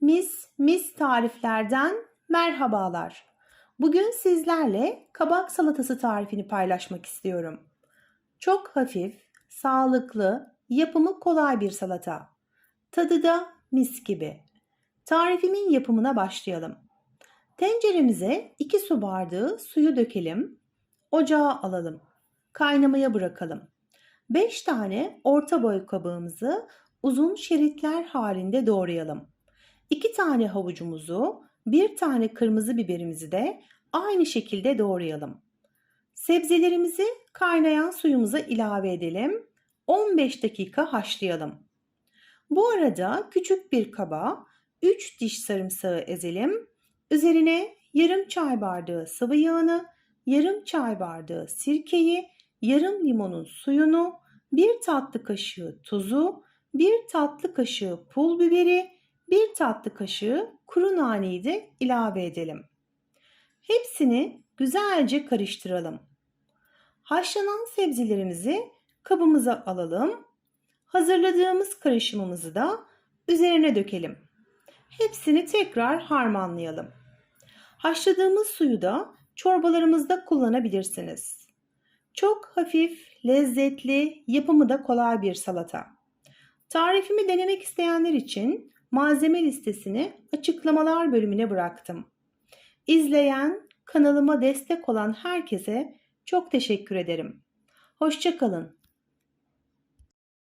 Mis mis tariflerden merhabalar. Bugün sizlerle kabak salatası tarifini paylaşmak istiyorum. Çok hafif, sağlıklı, yapımı kolay bir salata. Tadı da mis gibi. Tarifimin yapımına başlayalım. Tenceremize 2 su bardağı suyu dökelim. Ocağa alalım. Kaynamaya bırakalım. 5 tane orta boy kabağımızı uzun şeritler halinde doğrayalım. 2 tane havucumuzu, 1 tane kırmızı biberimizi de aynı şekilde doğrayalım. Sebzelerimizi kaynayan suyumuza ilave edelim. 15 dakika haşlayalım. Bu arada küçük bir kaba 3 diş sarımsağı ezelim. Üzerine yarım çay bardağı sıvı yağını, yarım çay bardağı sirkeyi, yarım limonun suyunu, bir tatlı kaşığı tuzu, bir tatlı kaşığı pul biberi, bir tatlı kaşığı kuru naneyi de ilave edelim. Hepsini güzelce karıştıralım. Haşlanan sebzelerimizi kabımıza alalım. Hazırladığımız karışımımızı da üzerine dökelim. Hepsini tekrar harmanlayalım. Haşladığımız suyu da çorbalarımızda kullanabilirsiniz. Çok hafif, lezzetli, yapımı da kolay bir salata. Tarifimi denemek isteyenler için malzeme listesini açıklamalar bölümüne bıraktım. İzleyen, kanalıma destek olan herkese çok teşekkür ederim. Hoşçakalın.